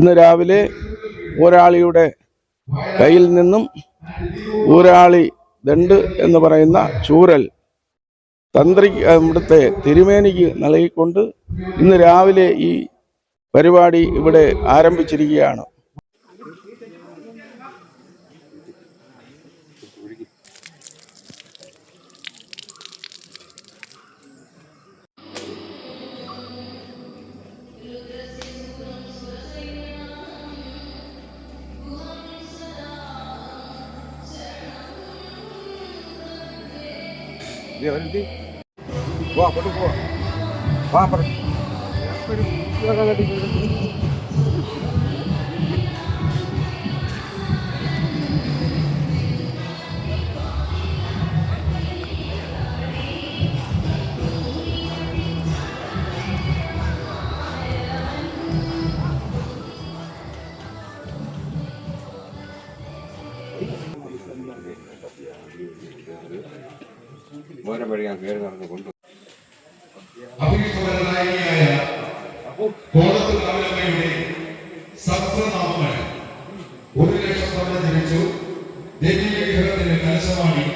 ഇന്ന് രാവിലെ ഒരാളിയുടെ കയ്യിൽ നിന്നും ഊരാളി ദണ്ട് എന്ന് പറയുന്ന ചൂരൽ തന്ത്രി ഇവിടുത്തെ തിരുമേനിക്ക് നൽകിക്കൊണ്ട് ഇന്ന് രാവിലെ ഈ പരിപാടി ഇവിടെ ആരംഭിച്ചിരിക്കുകയാണ്. ఎవరింటి పో అప్పుడు పో పో అప్పుడు മോനെ വഴി ഞാൻ കയറി നടന്ന് കൊണ്ടു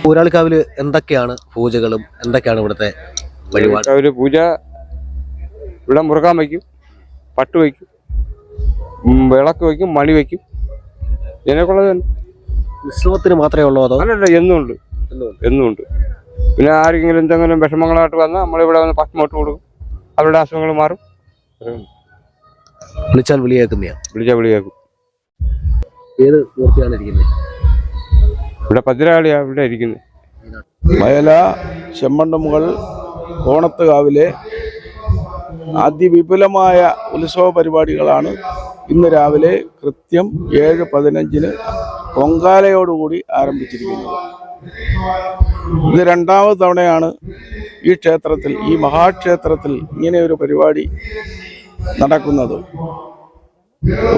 ഊരാളിക്കാവിൽ എന്തൊക്കെയാണ് പൂജകളും എന്തൊക്കെയാണ് ഇവിടുത്തെ വഴിപാട്? പൂജ ഇവിടെ മുറുകാൻ വയ്ക്കും പട്ട് വയ്ക്കും വിളക്ക് വയ്ക്കും മണി വയ്ക്കും. ഇതിനൊക്കെ ഉള്ളത് ഉത്സവത്തിന് മാത്രമേ ഉള്ളൂ അതോ? അല്ലല്ല എന്നുണ്ട്. എന്നുണ്ട്. എന്നും ഉണ്ട് പിന്നെ ആരെങ്കിലും എന്തെങ്കിലും വിഷമങ്ങളായിട്ട് വന്നാൽ നമ്മളിവിടെ വന്ന് പച്ചമോട്ട് കൊടുക്കും. അവരുടെ അസുഖങ്ങൾ മാറും. വിളിച്ചാൽ വിളിയേക്കുന്നതാണ് വിളിച്ചാൽ വിളിയാക്കും. ഏത് മൂർത്തിയാണ് ഇരിക്കുന്നത്? ഇവിടെ ഭദ്രകാളിയാ ഇവിടെ ഇരിക്കുന്നത്. വയല ചെമ്മണ്ണമുകൾ കോണത്തുകാവിലെ അതിവിപുലമായ ഉത്സവ പരിപാടികളാണ് ഇന്ന് രാവിലെ കൃത്യം ഏഴ് പതിനഞ്ചിന് പൊങ്കാലയോടുകൂടി ആരംഭിച്ചിരിക്കുന്നത്. ഇത് രണ്ടാമത് തവണയാണ് ഈ ക്ഷേത്രത്തിൽ ഈ മഹാക്ഷേത്രത്തിൽ ഇങ്ങനെ ഒരു പരിപാടി നടക്കുന്നത്.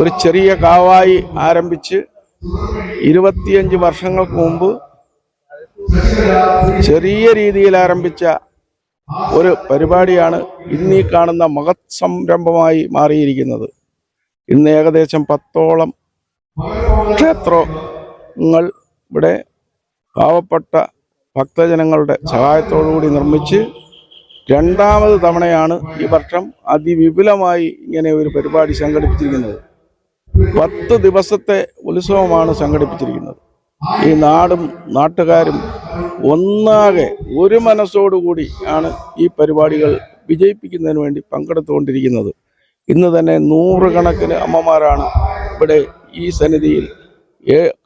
ഒരു ചെറിയ കാവായി ആരംഭിച്ച് ഇരുപത്തിയഞ്ച് വർഷങ്ങൾക്ക് മുമ്പ് ചെറിയ രീതിയിൽ ആരംഭിച്ച ഒരു പരിപാടിയാണ് ഇന്ന് കാണുന്ന മഹത് സംരംഭമായി മാറിയിരിക്കുന്നത്. ഇന്ന് ഏകദേശം പത്തോളം ക്ഷേത്രങ്ങൾ ഇവിടെ പാവപ്പെട്ട ഭക്തജനങ്ങളുടെ സഹായത്തോടുകൂടി നിർമ്മിച്ച് രണ്ടാമത് തവണയാണ് ഈ വർഷം അതിവിപുലമായി ഇങ്ങനെ ഒരു പരിപാടി സംഘടിപ്പിച്ചിരിക്കുന്നത്. പത്ത് ദിവസത്തെ ഉത്സവമാണ് സംഘടിപ്പിച്ചിരിക്കുന്നത്. ഈ നാടും നാട്ടുകാരും ഒന്നാകെ ഒരു മനസ്സോടുകൂടി ആണ് ഈ പരിപാടികൾ വിജയിപ്പിക്കുന്നതിന് വേണ്ടി പങ്കെടുത്തുകൊണ്ടിരിക്കുന്നത്. ഇന്ന് തന്നെ നൂറുകണക്കിന് അമ്മമാരാണ് ഇവിടെ ഈ സന്നിധിയിൽ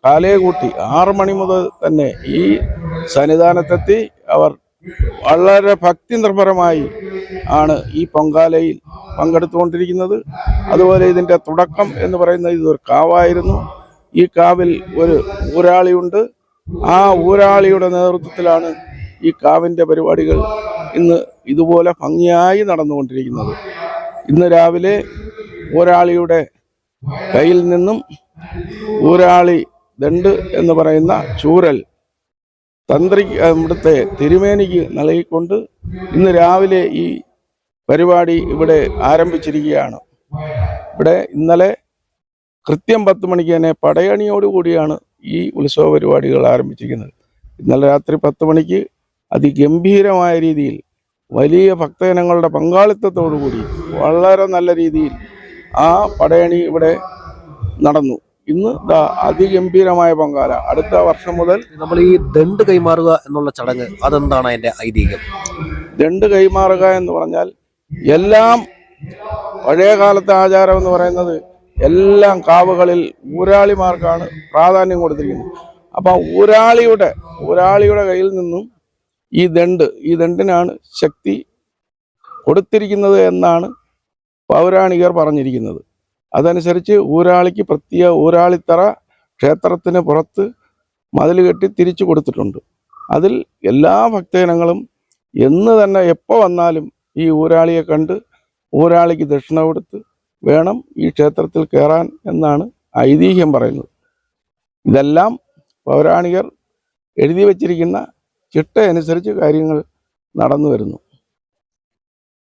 കാലേ കൂട്ടി ആറ് മണി മുതൽ തന്നെ ഈ സന്നിധാനത്തെത്തി അവർ വളരെ ഭക്തി നിർഭരമായി ആണ് ഈ പൊങ്കാലയിൽ പങ്കെടുത്തുകൊണ്ടിരിക്കുന്നത്. അതുപോലെ ഇതിന്റെ തുടക്കം എന്ന് പറയുന്നത് ഇതൊരു കാവായിരുന്നു. ഈ കാവിൽ ഒരു ഊരാളിയുണ്ട്. ആ ഊരാളിയുടെ നേതൃത്വത്തിലാണ് ഈ കാവിന്റെ പരിപാടികൾ ഇന്ന് ഇതുപോലെ ഭംഗിയായി നടന്നുകൊണ്ടിരിക്കുന്നത്. ഇന്ന് രാവിലെ ഊരാളിയുടെ കയ്യിൽ നിന്നും ഊരാളി ദണ്ട് എന്ന് പറയുന്ന ചൂരൽ തന്ത്രി ഇവിടുത്തെ തിരുമേനിക്ക് നൽകിക്കൊണ്ട് ഇന്ന് രാവിലെ ഈ പരിപാടി ഇവിടെ ആരംഭിച്ചിരിക്കുകയാണ്. ഇവിടെ ഇന്നലെ കൃത്യം പത്ത് മണിക്ക് തന്നെ പടയണിയോടുകൂടിയാണ് ഈ ഉത്സവ പരിപാടികൾ ആരംഭിച്ചിരിക്കുന്നത്. ഇന്നലെ രാത്രി പത്ത് മണിക്ക് അതിഗംഭീരമായ രീതിയിൽ വലിയ ഭക്തജനങ്ങളുടെ പങ്കാളിത്തത്തോടു കൂടി വളരെ നല്ല രീതിയിൽ ആ പടയണി ഇവിടെ നടന്നു. ഇന്ന് അതിഗംഭീരമായ പൊങ്കാല അടുത്ത വർഷം മുതൽ നമ്മൾ ഈ ദണ്ട് കൈമാറുക എന്നുള്ള ചടങ്ങ് അതെന്താണ് അതിന്റെ ഐതിഹ്യം? ദണ്ട് കൈമാറുക എന്ന് പറഞ്ഞാൽ എല്ലാം പഴയ കാലത്തെ ആചാരം എന്ന് പറയുന്നത് എല്ലാം കാവുകളിൽ ഊരാളിമാർക്കാണ് പ്രാധാന്യം കൊടുത്തിരിക്കുന്നത്. അപ്പം ഊരാളിയുടെ ഊരാളിയുടെ കയ്യിൽ നിന്നും ഈ ദണ്ട് ഈ ദണ്ടിനാണ് ശക്തി കൊടുത്തിരിക്കുന്നത് എന്നാണ് പൗരാണികർ പറഞ്ഞിരിക്കുന്നത്. അതനുസരിച്ച് ഊരാളിക്ക് പ്രത്യേക ഊരാളിത്തറ ക്ഷേത്രത്തിന് പുറത്ത് മതിൽ കെട്ടി തിരിച്ചു കൊടുത്തിട്ടുണ്ട്. അതിൽ എല്ലാ ഭക്തജനങ്ങളും എന്ന് തന്നെ എപ്പോൾ വന്നാലും ഈ ഊരാളിയെ കണ്ട് ഊരാളിക്ക് ദക്ഷിണ കൊടുത്ത് വേണം ഈ ക്ഷേത്രത്തിൽ കയറാൻ എന്നാണ് ഐതിഹ്യം പറയുന്നത്. ഇതെല്ലാം പൗരാണികർ എഴുതി വച്ചിരിക്കുന്ന ചിട്ടയനുസരിച്ച് കാര്യങ്ങൾ നടന്നു വരുന്നു.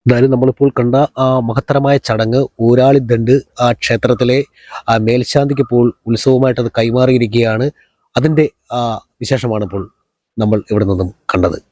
എന്തായാലും നമ്മളിപ്പോൾ കണ്ട ആ മഹത്തരമായ ചടങ്ങ് ഊരാളിദണ്ട് ആ ക്ഷേത്രത്തിലെ ആ മേൽശാന്തിക്ക് ഇപ്പോൾ ഉത്സവമായിട്ട് അത് കൈമാറിയിരിക്കുകയാണ്. അതിന്റെ ആ വിശേഷമാണ് ഇപ്പോൾ നമ്മൾ ഇവിടെ നിന്നും കണ്ടത്.